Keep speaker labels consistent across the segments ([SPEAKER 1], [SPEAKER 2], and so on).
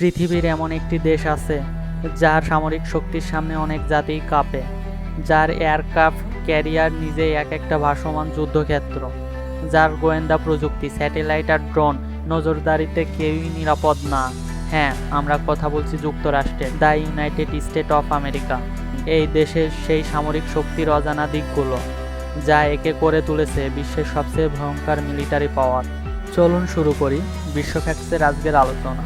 [SPEAKER 1] পৃথিবীর এমন একটি দেশ আছে, যার সামরিক শক্তির সামনে অনেক জাতিই কাঁপে, যার এয়ারক্রাফট ক্যারিয়ার নিজেই এক একটা ভাসমান যুদ্ধক্ষেত্র, যার গোয়েন্দা প্রযুক্তি, স্যাটেলাইট আর ড্রোন নজরদারিতে কেউই নিরাপদ না। হ্যাঁ আমরা কথা বলছি যুক্তরাষ্ট্রের, the United State of America, এই দেশের সেই সামরিক শক্তির অজানা দিকগুলো, যা একে করে তুলেছে বিশ্বের সবচেয়ে ভয়ঙ্কর মিলিটারি পাওয়ার। চলুন শুরু করি বিশ্ব ফ্যাক্টসের আজকের আলোচনা।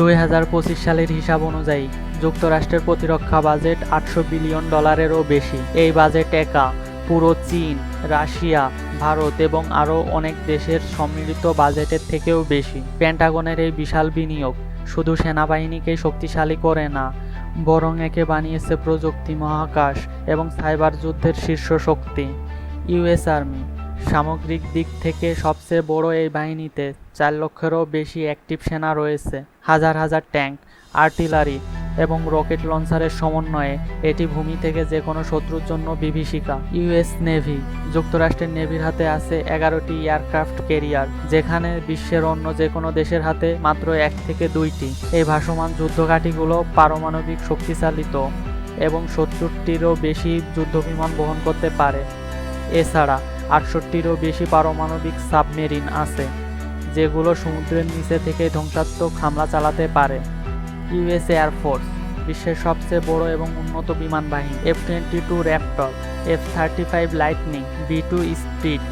[SPEAKER 1] দুই হাজার পঁচিশ সালের হিসাব অনুযায়ী যুক্তরাষ্ট্রের প্রতিরক্ষা বাজেট আটশো বিলিয়ন ডলারেরও বেশি। এই বাজেট একা। পুরো চীন, রাশিয়া, ভারত এবং আরও অনেক দেশের সম্মিলিত বাজেটের থেকেও বেশি। পেন্টাগনের এই বিশাল বিনিয়োগ শুধু সেনাবাহিনীকেই শক্তিশালী করে না, বরং একে বানিয়েছে প্রযুক্তি মহাকাশ এবং সাইবার যুদ্ধের শীর্ষ শক্তি, ইউএস আর্মি। সামগ্রিক দিক থেকে সবচেয়ে বড় এই বাহিনীতে চার লক্ষেরও বেশি অ্যাক্টিভ সেনা রয়েছে। হাজার হাজার ট্যাঙ্ক আর্টিলারি এবং রকেট লঞ্চারের সমন্বয়ে এটি ভূমি থেকে যে কোনো শত্রুর জন্য বিভীষিকা। ইউএস নেভি যুক্তরাষ্ট্রের নেভির হাতে আছে এগারোটি এয়ারক্রাফট ক্যারিয়ার যেখানে বিশ্বের অন্য যে কোনো দেশের হাতে মাত্র এক থেকে দুইটি। এই ভাসমান যুদ্ধঘাটিগুলো পারমাণবিক শক্তিচালিত এবং সত্তরটিরও বেশি যুদ্ধবিমান বহন করতে পারে। এছাড়া আটষট্টিরও বেশি পারমাণবিক সাবমেরিন আছে, যেগুলো সমুদ্রের নিচে থেকে ধ্বংসাত্মক হামলা চালাতে পারে। ইউএস এয়ারফোর্স বিশ্বের সবচেয়ে বড় এবং উন্নত বিমান বাহিনী F twenty two raptor F thirty five lightning B two speed.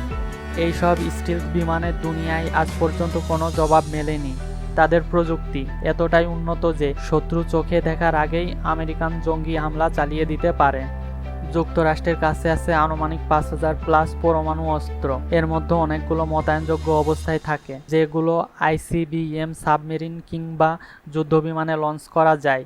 [SPEAKER 1] এইসব স্টিল বিমানের দুনিয়ায় আজ পর্যন্ত কোনো জবাব মেলেনি। তাদের প্রযুক্তি এতটাই উন্নত যে শত্রু চোখে দেখার আগেই আমেরিকান জঙ্গি হামলা চালিয়ে দিতে পারে। যুক্তরাষ্ট্রের কাছে আছে আনুমানিক পাঁচ হাজার প্লাস পরমাণু অস্ত্র। এর মধ্যে অনেকগুলো মোতায়েনযোগ্য অবস্থায় থাকে, যেগুলো আইসিবিএম সাবমেরিন কিংবা যুদ্ধবিমানে লঞ্চ করা যায়।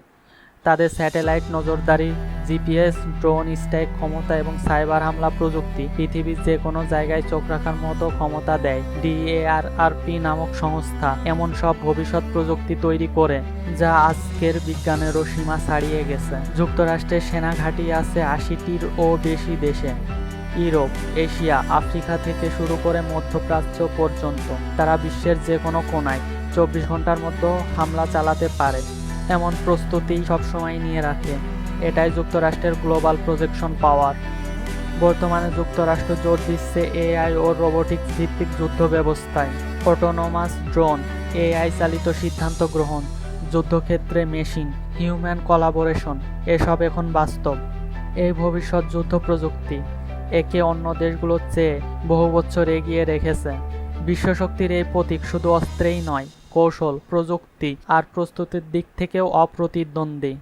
[SPEAKER 1] তাদের স্যাটেলাইট নজরদারি, জিপিএস, ড্রোন স্ট্রাইক ক্ষমতা এবং সাইবার হামলা প্রযুক্তি পৃথিবীর যে কোনো জায়গায় চোখ রাখার মতো ক্ষমতা দেয়। ডিএআরআরপি নামক সংস্থা এমন সব ভবিষ্যৎ প্রযুক্তি তৈরি করে যা আজকের বিজ্ঞানেরও সীমা ছাড়িয়ে গেছে। যুক্তরাষ্ট্রের সেনা ঘাঁটি আছে আশিটির ও বেশি দেশে। ইউরোপ, এশিয়া, আফ্রিকা থেকে শুরু করে মধ্যপ্রাচ্য পর্যন্ত। তারা বিশ্বের যে কোনো কোনায় চব্বিশ ঘণ্টার মধ্যে হামলা চালাতে পারে। এমন প্রস্তুতি সবসময় নিয়ে রাখে। এটাই যুক্তরাষ্ট্রের গ্লোবাল প্রজেকশন পাওয়ার। বর্তমানে যুক্তরাষ্ট্র জোর দিচ্ছে এআই ও রোবোটিক্স ভিত্তিক যুদ্ধ ব্যবস্থায়। অটোনোমাস ড্রোন, এআই চালিত সিদ্ধান্ত গ্রহণ, যুদ্ধক্ষেত্রে মেশিন, হিউম্যান কলাবোরেশন, এসব এখন বাস্তব। এই ভবিষ্যৎ যুদ্ধ প্রযুক্তি একে অন্য দেশগুলোর চেয়ে বহু বছর এগিয়ে রেখেছে। বিশ্বশক্তির এই প্রতীক শুধু অস্ত্রেই নয় কৌশল, প্রযুক্তি আর প্রস্তুতির দিক থেকেও অপ্রতিদ্বন্দ্বী।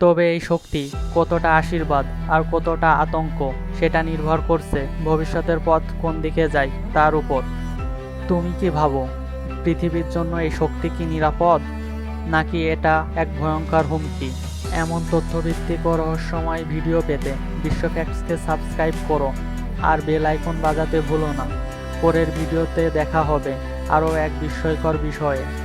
[SPEAKER 1] তবে এই শক্তি কতটা আশীর্বাদ আর কতটা আতঙ্ক, সেটা নির্ভর করছে ভবিষ্যতের পথ কোন দিকে যায় তার উপর। তুমি কি ভাবো, পৃথিবীর জন্য এই শক্তি কি নিরাপদ? নাকি এটা এক ভয়ঙ্কর হুমকি? এমন তথ্যভিত্তিক ও রহস্যময় ভিডিও পেতে বিশ্ব ফ্যাক্টসকে সাবস্ক্রাইব করো আর বেল আইকন বাজাতে ভুলো না। পরের ভিডিওতে দেখা হবে। আরও এক বিস্ময়কর বিষয়ে।